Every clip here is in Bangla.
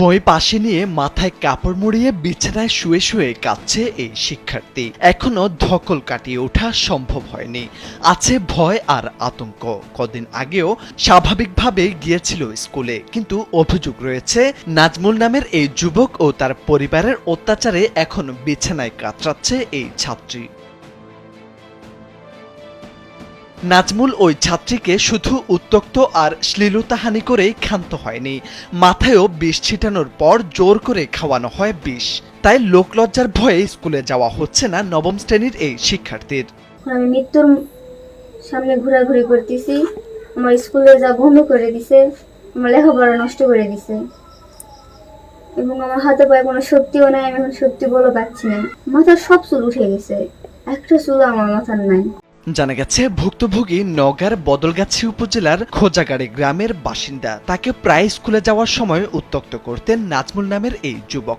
বই পাশে নিয়ে মাথায় কাপড় মুড়িয়ে বিছানায় শুয়ে শুয়ে কাঁদছে এই শিক্ষার্থী। এখনও ধকল কাটিয়ে ওঠা সম্ভব হয়নি। আছে ভয় আর আতঙ্ক। কদিন আগেও স্বাভাবিকভাবে গিয়েছিল স্কুলে, কিন্তু অভিযোগ রয়েছে, নাজমুল নামের এই যুবক ও তার পরিবারের অত্যাচারে এখন বিছানায় কাতরাচ্ছে এই ছাত্রী। নাজমুল ওই ছাত্রীকে শুধু উত্তক্ত আর শ্লীলতাহানি করেই ক্ষান্ত হয়নি। মাথায়ও বিষ ছিটানোর পর জোর করে খাওয়ানো হয় বিষ। তাই লোকলজ্জার ভয়ে স্কুলে যাওয়া হচ্ছে না নবম শ্রেণির এই শিক্ষার্থীর। আমি মৃত্যুর সামনে ঘোরাঘুরি করতেছি। আমার স্কুলে যা বন্ধ করে দিছে, আমার লেখাপড়া নষ্ট করে দিছে। এবং আমার হাতে পায়ে কোনো শক্তিও নাই, আমি এখন শক্তি বলে পাচ্ছি না। মাথার সব চুল উঠে গেছে। একটা চুল আমার মাথার নাই। জানা গেছে, ভুক্তভোগী নগার বদলগাছি উপজেলার খোজাগাড়ি গ্রামের বাসিন্দা। তাকে প্রায় স্কুলে যাওয়ার সময় উত্তক্ত করতেন নাজমুল নামের এই যুবক।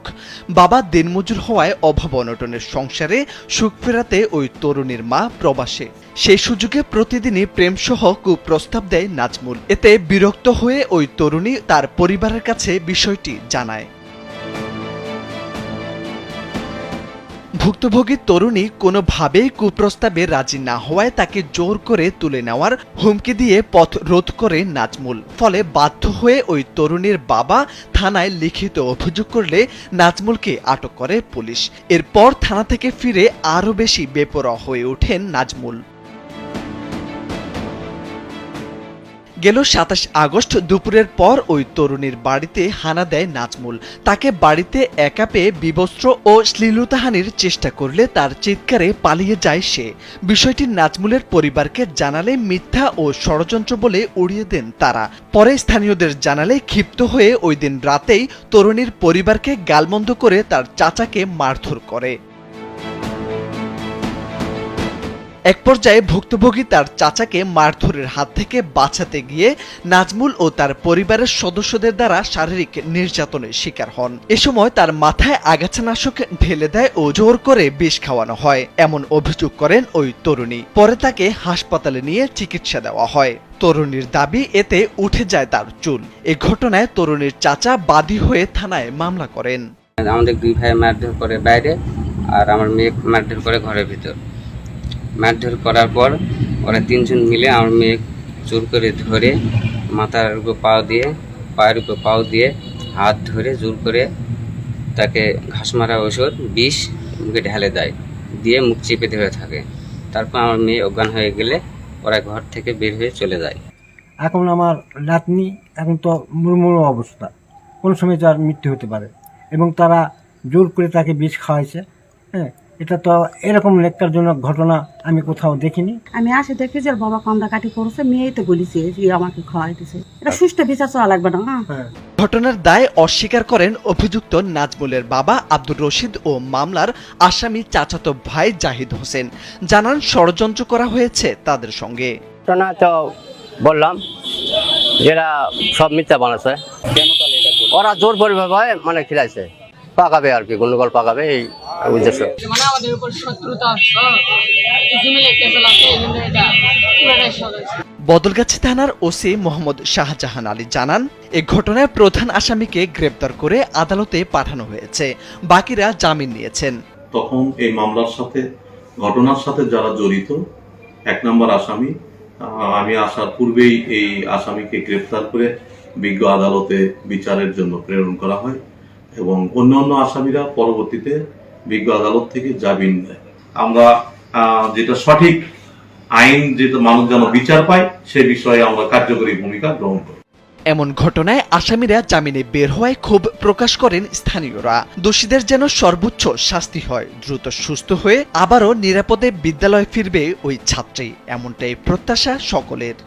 বাবা দিনমজুর হওয়ায় অভাব অনটনের সংসারে সুখ ফেরাতে ওই তরুণীর মা প্রবাসে। সেই সুযোগে প্রতিদিনই প্রেমসহ কুপ্রস্তাব দেয় নাজমুল। এতে বিরক্ত হয়ে ওই তরুণী তার পরিবারের কাছে বিষয়টি জানায়। ভুক্তভোগী তরুণী কোনোভাবেই কুপ্রস্তাবে রাজি না হওয়ায় তাকে জোর করে তুলে নেওয়ার হুমকি দিয়ে পথ রোধ করে নাজমুল। ফলে বাধ্য হয়ে ওই তরুণীর বাবা থানায় লিখিত অভিযোগ করলে নাজমুলকে আটক করে পুলিশ। এরপর থানা থেকে ফিরে আরও বেশি বেপরোয়া হয়ে ওঠেন নাজমুল। গেল সাতাশ আগস্ট দুপুরের পর ওই তরুণীর বাড়িতে হানা দেয় নাজমুল। তাকে বাড়িতে একা পেয়ে বিবস্ত্র ও শ্লীলতাহানির চেষ্টা করলে তার চিৎকারে পালিয়ে যায় সে। বিষয়টি নাজমুলের পরিবারকে জানালে মিথ্যা ও ষড়যন্ত্র বলে উড়িয়ে দেন তারা। পরে স্থানীয়দের জানালে ক্ষিপ্ত হয়ে ওই দিন রাতেই তরুণীর পরিবারকে গালমন্দ করে তার চাচাকে মারধর করে। এক পর্যায়ে ভুক্তভোগী তার চাচাকে মারধরের হাত থেকে বাঁচাতে গিয়ে নাজমুল ও তার পরিবারের সদস্যদের দ্বারা শারীরিক নির্যাতনের শিকার হন। এ সময় তার মাথায় আগাছানাশক ঢেলে দেয় ও জোর করে বিষ খাওয়ানো হয়, এমন অভিযোগ করেন ওই তরুণী। পরে তাকে হাসপাতালে নিয়ে চিকিৎসা দেওয়া হয়। তরুণীর দাবি, এতে উঠে যায় তার চুল। এ ঘটনায় তরুণীর চাচা বাদী হয়ে থানায় মামলা করেন। আমাদের দুই ভাই মারধর করে বাইরে, আর আমার মেয়ে মারধর করে ঘরের ভিতর। মারধর করার পর ওরা তিনজন মিলে আমার মেয়ে জোর করে ধরে মাথার উপর পাও দিয়ে, পায়ের উপর পাও দিয়ে হাত ধরে জোর করে তাকে ঘাস মারা ওষুধ, বিষ মুখে ঢেলে দেয়, দিয়ে মুখ চেপে ধরে থাকে। তারপর আমার মেয়ে অজ্ঞান হয়ে গেলে ওরা ঘর থেকে বের হয়ে চলে যায়। এখন আমার নাতনি এখন তো মুড়মুড়ো অবস্থা। কোন সময় তার মৃত্যু হতে পারে। এবং তারা জোর করে তাকে বিষ খাওয়াইছে হ্যাঁ? এটা তো এরকম লেখটারজনক ঘটনা আমি কোথাও দেখিনি। আমি আসে দেখি যে বাবা কান্দাকাটি করছে মেয়েই তো গলিছে যে আমাকে খাওয়াই দিছে এটা সুষ্ঠু বিচার চলা লাগবে না হ্যাঁ। ঘটনার দায় অস্বীকার করেন অভিযুক্ত নাজমুলের বাবা আব্দুর রশিদ ও মামলার আসামি চাচাতো ভাই জাহিদ হোসেন। জানান ষড়যন্ত্র করা হয়েছে তাদের সঙ্গে। ঘটনা তো বললাম যেটা সব মিথ্যা বানাচ্ছে। ওরা জোর পরিভাবে মানে খিলাইছে। পাকাবে আর কি গন্ডগোল পাকাবে এই মানে আমাদের উপর শত্রুতা সহজ বদলগাছি থানার ওসি মোহাম্মদ শাহজাহান আলী জানান এ ঘটনায় প্রধান আসামিকে গ্রেপ্তার করে আদালতে পাঠানো হয়েছে। বাকিরা জামিন নিয়েছেন। তখন এই মামলার সাথে ঘটনার সাথে যারা জড়িত এক নম্বর আসামি আমি আসার পূর্বেই এই আসামিকে গ্রেফতার করে বিজ্ঞ আদালতে বিচারের জন্য প্রেরণ করা হয় এবং অন্যান্য আসামিরা পরবর্তীতে বিজ্ঞ আদালত থেকে জামিন দেয় আমরা যেটা সঠিক আইন, যেটা মানুষ যেন বিচার পায়, সে বিষয়ে আমরা কার্যকরী ভূমিকা গ্রহণ করি। এমন ঘটনায় আসামিরা জামিনে বের হওয়ায় ক্ষোভ প্রকাশ করেন স্থানীয়রা। দোষীদের যেন সর্বোচ্চ শাস্তি হয়। দ্রুত সুস্থ হয়ে আবারও নিরাপদে বিদ্যালয়ে ফিরবে ওই ছাত্রী। এমনটাই প্রত্যাশা সকলের।